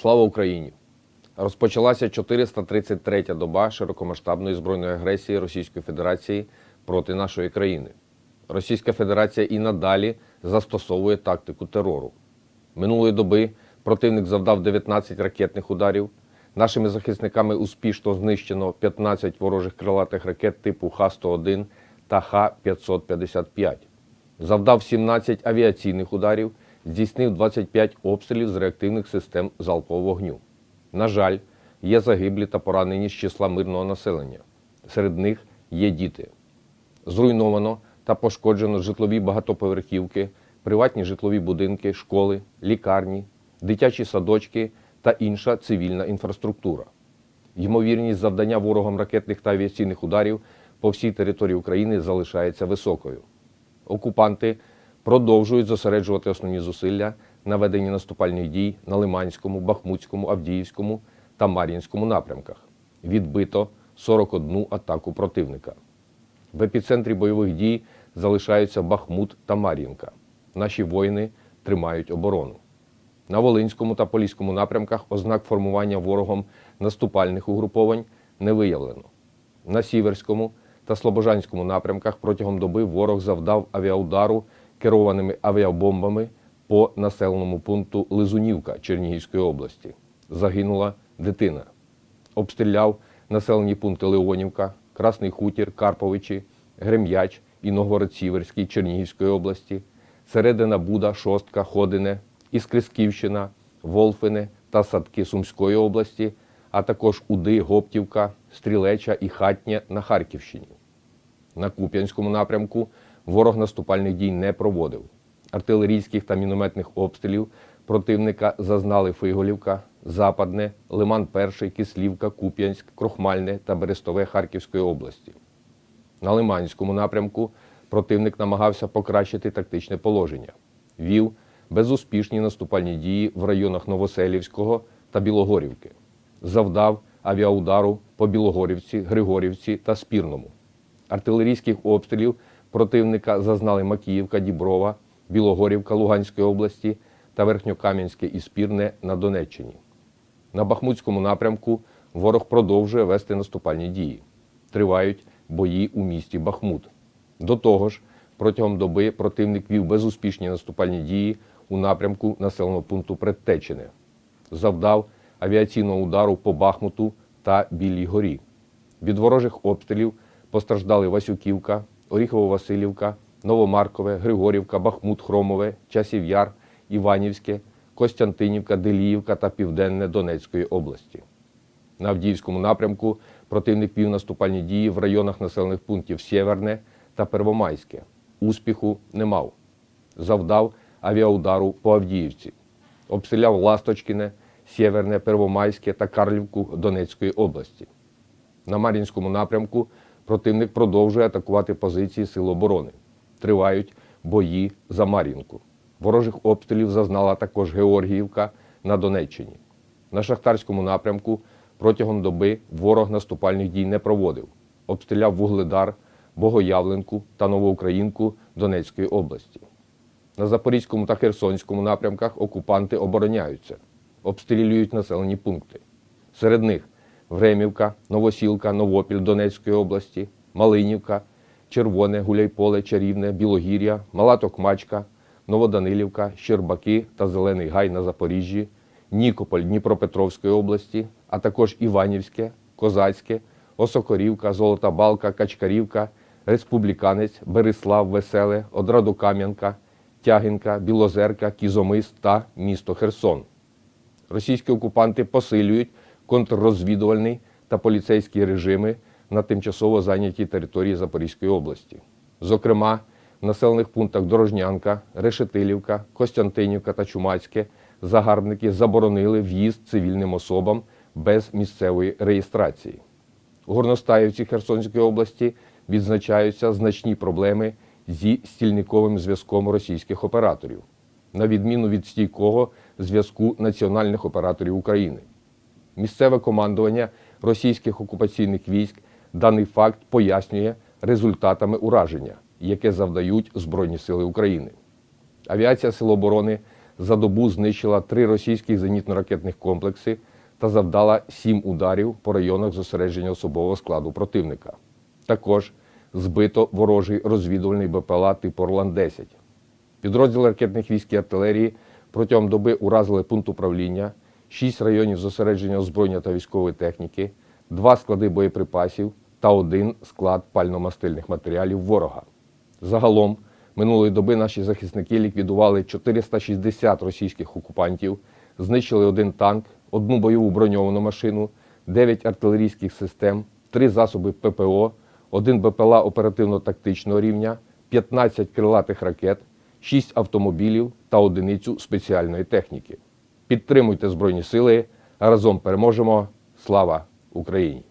Слава Україні! Розпочалася 433-я доба широкомасштабної збройної агресії Російської Федерації проти нашої країни. Російська Федерація і надалі застосовує тактику терору. Минулої доби противник завдав 19 ракетних ударів. Нашими захисниками успішно знищено 15 ворожих крилатих ракет типу Х-101 та Х-555. Завдав 17 авіаційних ударів, здійснив 25 обстрілів з реактивних систем залпового вогню. На жаль, є загиблі та поранені з числа мирного населення. Серед них є діти. Зруйновано та пошкоджено житлові багатоповерхівки, приватні житлові будинки, школи, лікарні, дитячі садочки та інша цивільна інфраструктура. Ймовірність завдання ворогом ракетних та авіаційних ударів по всій території України залишається високою. Окупанти продовжують зосереджувати основні зусилля на веденні наступальних дій на Лиманському, Бахмутському, Авдіївському та Мар'їнському напрямках. Відбито 41 атаку противника. В епіцентрі бойових дій залишаються Бахмут та Мар'їнка. Наші воїни тримають оборону. На Волинському та Поліському напрямках ознак формування ворогом наступальних угруповань не виявлено. На Сіверському та Слобожанському напрямках протягом доби ворог завдав авіаудару керованими авіабомбами по населеному пункту Лизунівка Чернігівської області. Загинула дитина. Обстріляв населені пункти Леонівка, Красний Хутір, Карповичі, Грем'яч і Новгород-Сіверський Чернігівської області, Середина Буда, Шостка, Ходине, Іскрисківщина, Волфине та Садки Сумської області, а також Уди, Гоптівка, Стрілеча і Хатнє на Харківщині. На Куп'янському напрямку ворог наступальних дій не проводив. Артилерійських та мінометних обстрілів противника зазнали Фиголівка, Западне, Лиман Перший, Кислівка, Куп'янськ, Крохмальне та Берестове Харківської області. На Лиманському напрямку противник намагався покращити тактичне положення. Вів безуспішні наступальні дії в районах Новоселівського та Білогорівки. Завдав авіаудару по Білогорівці, Григорівці та Спірному. Артилерійських обстрілів противника зазнали Макіївка, Діброва, Білогорівка Луганської області та Верхньокам'янське і Спірне на Донеччині. На Бахмутському напрямку ворог продовжує вести наступальні дії. Тривають бої у місті Бахмут. До того ж, протягом доби противник вів безуспішні наступальні дії у напрямку населеного пункту Предтечене. Завдав авіаційного удару по Бахмуту та Білій горі. Від ворожих обстрілів постраждали Васюківка, Оріхово-Василівка, Новомаркове, Григорівка, Бахмут, Хромове, Часів Яр, Іванівське, Костянтинівка, Деліївка та Південне Донецької області. На Авдіївському напрямку противник вів наступальні дії в районах населених пунктів Сєверне та Первомайське. Успіху не мав. Завдав авіаудару по Авдіївці. Обстріляв Ласточкіне, Сєверне, Первомайське та Карлівку Донецької області. На Мар'їнському напрямку противник продовжує атакувати позиції Сил оборони. Тривають бої за Мар'їнку. Ворожих обстрілів зазнала також Георгіївка на Донеччині. На Шахтарському напрямку протягом доби ворог наступальних дій не проводив. Обстріляв Вугледар, Богоявленку та Новоукраїнку Донецької області. На Запорізькому та Херсонському напрямках окупанти обороняються, обстрілюють населені пункти. Серед них Времівка, Новосілка, Новопіль Донецької області, Малинівка, Червоне, Гуляйполе, Чарівне, Білогір'я, Мала Токмачка, Новоданилівка, Щербаки та Зелений Гай на Запоріжжі, Нікополь Дніпропетровської області, а також Іванівське, Козацьке, Осокорівка, Золота Балка, Качкарівка, Республіканець, Берислав, Веселе, Одрадокам'янка, Тягінка, Білозерка, Кізомис та місто Херсон. Російські окупанти посилюють контррозвідувальний та поліцейські режими на тимчасово зайнятій території Запорізької області. Зокрема, в населених пунктах Дорожнянка, Решетилівка, Костянтинівка та Чумацьке загарбники заборонили в'їзд цивільним особам без місцевої реєстрації. У Горностаївці Херсонської області відзначаються значні проблеми зі стільниковим зв'язком російських операторів, на відміну від стійкого зв'язку національних операторів України. Місцеве командування російських окупаційних військ даний факт пояснює результатами ураження, яке завдають Збройні Сили України. Авіація Сил оборони за добу знищила три російські зенітно-ракетних комплекси та завдала сім ударів по районах зосередження особового складу противника. Також збито ворожий розвідувальний БПЛА типу Орлан-10. Підрозділи ракетних військ і артилерії протягом доби уразили пункт управління, 6 районів зосередження озброєння та військової техніки, 2 склади боєприпасів та один склад пально-мастильних матеріалів ворога. Загалом минулої доби наші захисники ліквідували 460 російських окупантів, знищили один танк, одну бойову броньовану машину, 9 артилерійських систем, 3 засоби ППО, один БПЛА оперативно-тактичного рівня, 15 крилатих ракет, 6 автомобілів та одиницю спеціальної техніки. Підтримуйте Збройні Сили, разом переможемо. Слава Україні!